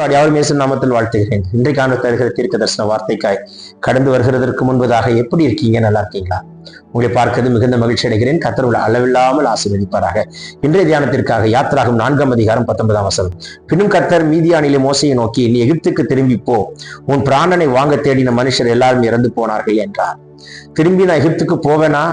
Lord யாரும் இயேசு நாமத்தில் வாழ்த்துகிறேன். இன்றைக்கான தருகிற தீர்க்க தரிசன வார்த்தைக்காய் கடந்து வருகிறதற்கு முன்பதாக எப்படி இருக்கீங்க? நல்லா இருக்கீங்களா? உங்களை பார்க்கிறது மிகுந்த மகிழ்ச்சி அடைகிறேன். கத்தர் உள்ள அளவில்லாமல் ஆசீர்வதிப்பாராக. இன்றைய தியானத்திற்காக யாத்திராகும் நான்காம் அதிகாரம் பத்தொன்பதாம் வசனம். பின்னும் கத்தர் மீதியானிலே மோசையை நோக்கி நீ எகிப்துக்கு திரும்பி போ. உன் பிராணனை வாங்க தேடின மனுஷர் எல்லாரும் இறந்து போனார்கள் என்றார். திரும்பி நான் எகிப்துக்கு போவேனா?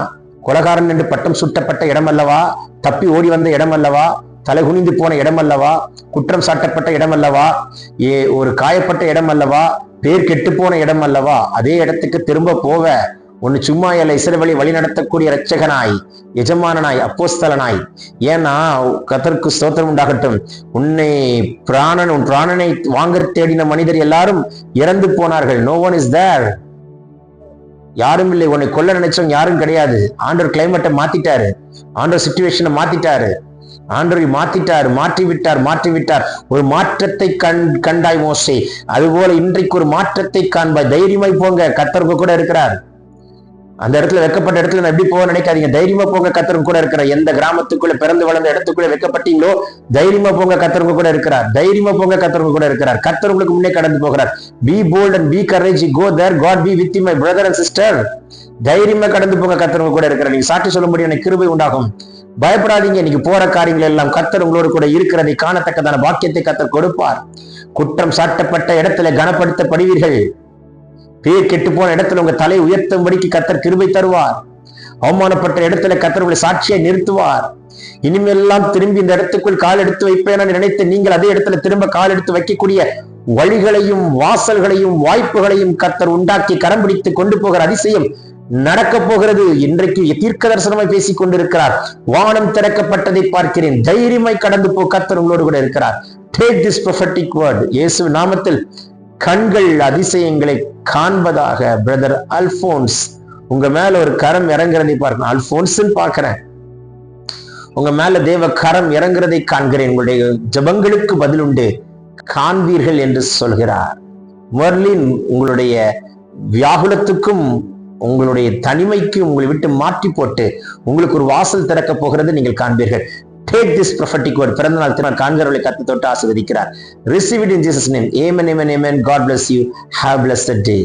கொலகாரன் என்று பட்டம் சுட்டப்பட்ட இடம் அல்லவா தப்பி ஓடி வந்த இடம் அல்லவா தலை குனிந்து போன இடம் அல்லவா குற்றம் சாட்டப்பட்ட இடம் அல்லவா ஏ ஒரு காயப்பட்ட இடம் அல்லவா பேர் கெட்டு போன இடம் அல்லவா அதே இடத்துக்கு திரும்ப போவ. ஒன்னு சும்மா இல்ல இசைவழி வழி நடத்தக்கூடிய இரட்சகனாய் எஜமானனாய் அப்போஸ்தலனாய். ஏன்னா கதற்கு ஸ்தோத்திரம் உண்டாகட்டும். உன்னை பிராணன் உன் பிராணனை வாங்க தேடின மனிதர் எல்லாரும் இறந்து போனார்கள். நோ ஒன் இஸ் தேர் யாரும் இல்லை. உன்னை கொல்ல நினைச்சவங்க யாரும் கிடையாது. ஆண்டவர் கிளைமேட்டை மாத்திட்டாரு. ஆண்டவர் சுச்சுவேஷனை மாத்திட்டாரு. ஆண்டவர் மாத்திட்டார் மாற்றி விட்டார் மாற்றி விட்டார் ஒரு மாற்றத்தை கண் கண்டாய் மோசே. அதுபோல இன்றைக்கு ஒரு மாற்றத்தை காண்பாய். தைரியமாய் போங்க கத்தருக்கு கூட இருக்கிறார். அந்த இடத்துல வைக்கப்பட்ட இடத்துல நான் எப்படி போக நினைக்காதீங்க. தைரியமா போங்க கத்தரும் கூட இருக்கிறார். எந்த கிராமத்துக்குள்ள பிறந்து வளர்ந்த இடத்துக்குள்ள வைக்கப்பட்டீங்களோ தைரியமா போங்க கத்தருங்க கூட இருக்கிறார். தைரியமா போங்க கத்தருங்க கூட இருக்கிறார். கத்தர் உங்களுக்கு முன்னே கடந்து போகிறார். Be bold and be courage go there God be with my brother and sister தைரியமா கடந்து போங்க கத்தருங்க கூட இருக்கிறார். நீங்க சாட்சி சொல்ல முடியும் எனக்கு கிருபை உண்டாகும். பயப்படாதீங்க. நீங்க போற காரியங்கள் எல்லாம் கர்த்தர் உங்களோடு கூட இருக்கிறதை காணத்தக்கதான பாக்கியத்தை கத்தர் கொடுப்பார். குற்றம் சாட்டப்பட்ட இடத்துல கனப்படுத்தப்படுவீர்கள். பேர் கெட்டு போன இடத்துல உங்க தலை உயர்த்தும்படிக்கு கத்தர் கிருபை தருவார். அவமானப்பட்ட இடத்துல கத்தர் உங்களை சாட்சியை நிறுத்துவார். இனிமேல்லாம் திரும்பி இந்த இடத்துக்குள் கால் எடுத்து வைப்பேன் நினைத்து நீங்கள் அதே இடத்துல திரும்ப கால் எடுத்து வைக்கக்கூடிய வழிகளையும் வாசல்களையும் வாய்ப்புகளையும் கத்தர் உண்டாக்கி கரம் பிடித்து கொண்டு போகிற அதிசயம் நடக்க போகிறது. இன்றைக்கு தீர்க்க தரிசனமாய் பேசிக் கொண்டிருக்கிறார். வானம் திறக்கப்பட்டதை பார்க்கிறேன். தைரியமாய் கடந்து போ கத்தர் உங்களோடு கூட இருக்கிறார். டேக் திஸ் ப்ரொஃபட்டிக் வேர்ட் இயேசு நாமத்தில் கண்கள் அதிசயங்களை காண்பதாக பிரதர் அல்போன்ஸ் உங்க மேல ஒரு கரம் இறங்குறதை பார்க்கணும் அல்போன்ஸ் பார்க்கிறேன். உங்க மேல தேவ கரம் இறங்குறதை காண்கிறேன். உங்களுடைய ஜபங்களுக்கு பதில் உண்டு. காண்பீர்கள் என்று சொல்கிறார். மர்லின் உங்களுடைய வியாகுலத்துக்கும் உங்களுடைய தனிமைக்கு உங்களை விட்டு மாற்றி போட்டு உங்களுக்கு ஒரு வாசல் திறக்க போகிறது நீங்கள் காண்பீர்கள். டேக் திஸ் ப்ரொஃபட்டிக் வேர்ட் பிறந்த நாள் திருநாள் காண்கிறவர்களை கத்து தொட்டு ஆசிர்வதிக்கிறார். Receive it in Jesus name amen amen amen God bless you have blessed day